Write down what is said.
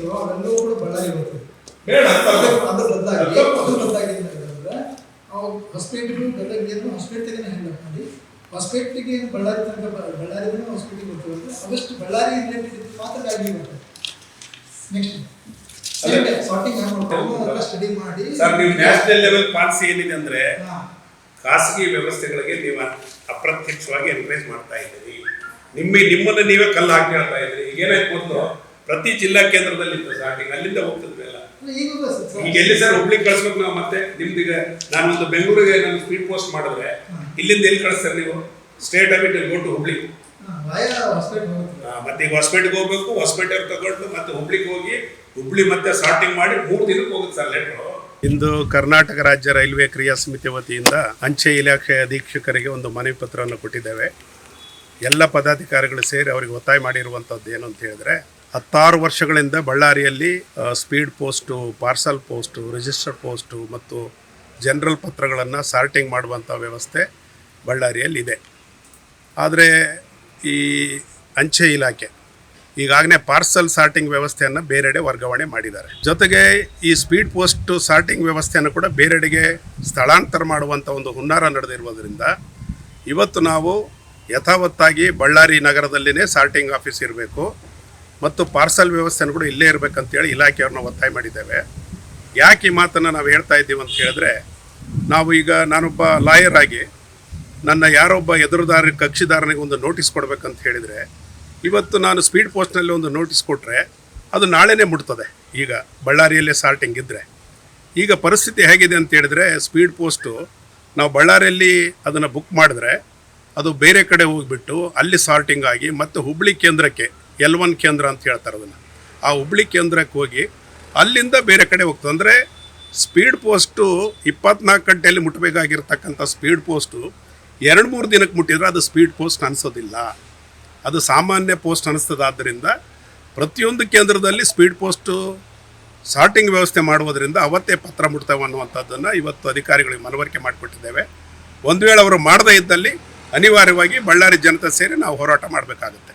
ಇಲ್ವೋ ಅವೆಲ್ಲವೂ ಕೂಡ ಬಳ್ಳಾರಿ ಹೋಗ್ತದೆ ಅದು ರದ್ದಾಗಿ ಅದು ಬದಲಾಗಿ ಅಂತಂದ್ರೆ ಅವು ಹೊಸಪೇಟೆಗೂ ಗದಗಿಯನ್ನು ಹೊಸಪೇಟೆಗೆ ಹ್ಯಾಂಡಲ್ ಮಾಡಿ ಹೊಸಪೇಟೆಗೆ ಏನು ಬಳ್ಳಾರಿ ತನಕ ಬಳ್ಳಾರಿಗೂ ಹೊಸಪೇಟೆಗೆ ಬರ್ತೀವಿ ಅಂದ್ರೆ ಅವಷ್ಟು ಬಳ್ಳಾರಿ ರಿಲೇಟೆಡ್ ಮಾತ್ರ ಗಾಡಿ ಬರ್ತದೆ ನೆಕ್ಸ್ಟ್ ಸಾರ್ಟಿಂಗ್ ಮಾಡ್ಕೊಂಡು ಸ್ಟಡಿ ಮಾಡಿ. ಸರ್ ನೀವು ನ್ಯಾಷನಲ್ ಲೆವೆಲ್ ಪಾಲಿಸಿ ಏನಿದೆ ಅಂದ್ರೆ ಖಾಸಗಿ ವ್ಯವಸ್ಥೆಗಳಿಗೆ ನೀವು ಅಪ್ರತ್ಯಕ್ಷವಾಗಿ ಎನ್ಕರೇಜ್ ಮಾಡ್ತಾ ಇದ್ದೀರಿ. ನಿಮ್ಮ ನಿಮ್ಮನ್ನ ನೀವೇ ಕಲ್ಲು ಹಾಕಿ ಹೇಳ್ತಾ ಇದ್ದೀರಿ. ಈಗ ಏನಾಯ್ತು ಮೊದಲು ಪ್ರತಿ ಜಿಲ್ಲಾ ಕೇಂದ್ರದಲ್ಲಿ ಇತ್ತು ಸ್ಟಾರ್ಟಿಂಗ್ ಅಲ್ಲಿಂದ ಹೋಗ್ತಿದ್ವಿ ಎಲ್ಲ. ಈಗ ಎಲ್ಲಿ ಸರ್ ಹುಬ್ಳಿ ಕಳ್ಸ್ಬೇಕು ನಾವು ಮತ್ತೆ? ನಿಮ್ದೀಗ ನಾನು ಒಂದು ಬೆಂಗಳೂರಿಗೆ ನಾನು ಸ್ಪೀಡ್ ಪೋಸ್ಟ್ ಮಾಡಿದ್ರೆ ಇಲ್ಲಿಂದ ಎಲ್ಲಿ ಕಳಿಸ್ತಾರೆ ನೀವು? State of it go to Hubli ಮತ್ತೆ ಈಗ ಹೊಸಪೇಟೆಗೆ ಹೋಗ್ಬೇಕು ಹೊಸಪೇಟೆ ತಗೊಂಡು ಮತ್ತೆ ಹುಬ್ಳಿಗೆ ಹೋಗಿ ಹುಬ್ಳಿ ಮತ್ತೆ ಸಾರ್ಟಿಂಗ್ ಮಾಡಿ ಮೂರು ದಿನಕ್ಕೆ ಹೋಗುತ್ತೆ ಸರ್ ಲೆಟ್ರು ಇಂದು ಕರ್ನಾಟಕ ರಾಜ್ಯ ರೈಲ್ವೆ ಕ್ರಿಯಾ ಸಮಿತಿ ವತಿಯಿಂದ ಅಂಚೆ ಇಲಾಖೆ ಅಧೀಕ್ಷಕರಿಗೆ ಒಂದು ಮನವಿ ಪತ್ರವನ್ನು ಕೊಟ್ಟಿದ್ದೇವೆ. ಎಲ್ಲ ಪದಾಧಿಕಾರಿಗಳು ಸೇರಿ ಅವರಿಗೆ ಒತ್ತಾಯ ಮಾಡಿರುವಂಥದ್ದು ಏನು ಅಂತ ಹೇಳಿದ್ರೆ ಹತ್ತಾರು ವರ್ಷಗಳಿಂದ ಬಳ್ಳಾರಿಯಲ್ಲಿ speed post parcel post register post ಮತ್ತು ಜನರಲ್ ಪತ್ರಗಳನ್ನು ಸಾರ್ಟಿಂಗ್ ಮಾಡುವಂಥ ವ್ಯವಸ್ಥೆ ಬಳ್ಳಾರಿಯಲ್ಲಿದೆ. ಆದರೆ ಈ ಅಂಚೆ ಇಲಾಖೆ ಈಗಾಗಲೇ ಪಾರ್ಸಲ್ ಸಾರ್ಟಿಂಗ್ ವ್ಯವಸ್ಥೆಯನ್ನು ಬೇರೆಡೆ ವರ್ಗಾವಣೆ ಮಾಡಿದ್ದಾರೆ. ಜೊತೆಗೆ ಈ ಸ್ಪೀಡ್ ಪೋಸ್ಟ್ ಸಾರ್ಟಿಂಗ್ ವ್ಯವಸ್ಥೆಯನ್ನು ಕೂಡ ಬೇರೆಡೆಗೆ ಸ್ಥಳಾಂತರ ಮಾಡುವಂಥ ಒಂದು ಹುನ್ನಾರ ನಡೆದಿರುವುದರಿಂದ ಇವತ್ತು ನಾವು ಯಥಾವತ್ತಾಗಿ ಬಳ್ಳಾರಿ ನಗರದಲ್ಲಿನೇ ಸಾರ್ಟಿಂಗ್ ಆಫೀಸ್ ಇರಬೇಕು. ಮತ್ತು ಪಾರ್ಸಲ್ ವ್ಯವಸ್ಥೆನೂ ಕೂಡ ಇಲ್ಲೇ ಇರಬೇಕಂತೇಳಿ ಇಲಾಖೆಯವ್ರನ್ನ ಒತ್ತಾಯ ಮಾಡಿದ್ದೇವೆ. ಯಾಕೆ ಈ ಮಾತನ್ನು ನಾವು ಹೇಳ್ತಾ ಇದ್ದೀವಿ ಅಂತ ಹೇಳಿದ್ರೆ, ನಾವು ಈಗ ನಾನೊಬ್ಬ ಲಾಯರ್ ಆಗಿ ನನ್ನ ಯಾರೊಬ್ಬ ಎದುರುದಾರ ಕಕ್ಷಿದಾರನಿಗೆ ಒಂದು ನೋಟಿಸ್ ಕೊಡಬೇಕಂತ ಹೇಳಿದರೆ, ಇವತ್ತು ನಾನು ಸ್ಪೀಡ್ ಪೋಸ್ಟ್ನಲ್ಲಿ ಒಂದು ನೋಟಿಸ್ ಕೊಟ್ಟರೆ ಅದು ನಾಳೆನೇ ಮುಟ್ತದೆ. ಈಗ ಬಳ್ಳಾರಿಯಲ್ಲೇ ಸಾರ್ಟಿಂಗ್ ಇದ್ದರೆ ಈಗ ಪರಿಸ್ಥಿತಿ ಹೇಗಿದೆ ಅಂತ ಹೇಳಿದ್ರೆ, ಸ್ಪೀಡ್ ಪೋಸ್ಟು ನಾವು ಬಳ್ಳಾರಿಯಲ್ಲಿ ಅದನ್ನು ಬುಕ್ ಮಾಡಿದ್ರೆ ಅದು ಬೇರೆ ಕಡೆ ಹೋಗಿಬಿಟ್ಟು ಅಲ್ಲಿ ಸಾರ್ಟಿಂಗ್ ಆಗಿ ಮತ್ತು ಹುಬ್ಳಿ ಕೇಂದ್ರಕ್ಕೆ ಎಲ್ ಒನ್ ಕೇಂದ್ರ ಅಂತ ಹೇಳ್ತಾರೆ ಅದನ್ನು. ಆ ಹುಬ್ಳಿ ಕೇಂದ್ರಕ್ಕೆ ಹೋಗಿ ಅಲ್ಲಿಂದ ಬೇರೆ ಕಡೆ ಹೋಗ್ತದೆ ಅಂದರೆ ಸ್ಪೀಡ್ ಪೋಸ್ಟು ಇಪ್ಪತ್ನಾಲ್ಕು ಗಂಟೆಯಲ್ಲಿ ಮುಟ್ಟಬೇಕಾಗಿರ್ತಕ್ಕಂಥ ಸ್ಪೀಡ್ ಪೋಸ್ಟು ಎರಡು ಮೂರು ದಿನಕ್ಕೆ ಮುಟ್ಟಿದ್ರೆ ಅದು ಸ್ಪೀಡ್ ಪೋಸ್ಟ್ ಅನಿಸೋದಿಲ್ಲ. ಅದು ಸಾಮಾನ್ಯ ಪೋಸ್ಟ್ ಅನಿಸ್ತದೆ. ಆದ್ದರಿಂದ ಪ್ರತಿಯೊಂದು ಕೇಂದ್ರದಲ್ಲಿ ಸ್ಪೀಡ್ ಪೋಸ್ಟು ಸಾರ್ಟಿಂಗ್ ವ್ಯವಸ್ಥೆ ಮಾಡುವುದರಿಂದ ಅವತ್ತೇ ಪತ್ರ ಮುಟ್ತವೆ ಅನ್ನುವಂಥದ್ದನ್ನು ಇವತ್ತು ಅಧಿಕಾರಿಗಳಿಗೆ ಮನವರಿಕೆ ಮಾಡಿಕೊಟ್ಟಿದ್ದೇವೆ. ಒಂದು ವೇಳೆ ಅವರು ಮಾಡದೇ ಇದ್ದಲ್ಲಿ ಅನಿವಾರ್ಯವಾಗಿ ಬಳ್ಳಾರಿ ಜನತೆ ಸೇರಿ ನಾವು ಹೋರಾಟ ಮಾಡಬೇಕಾಗುತ್ತೆ.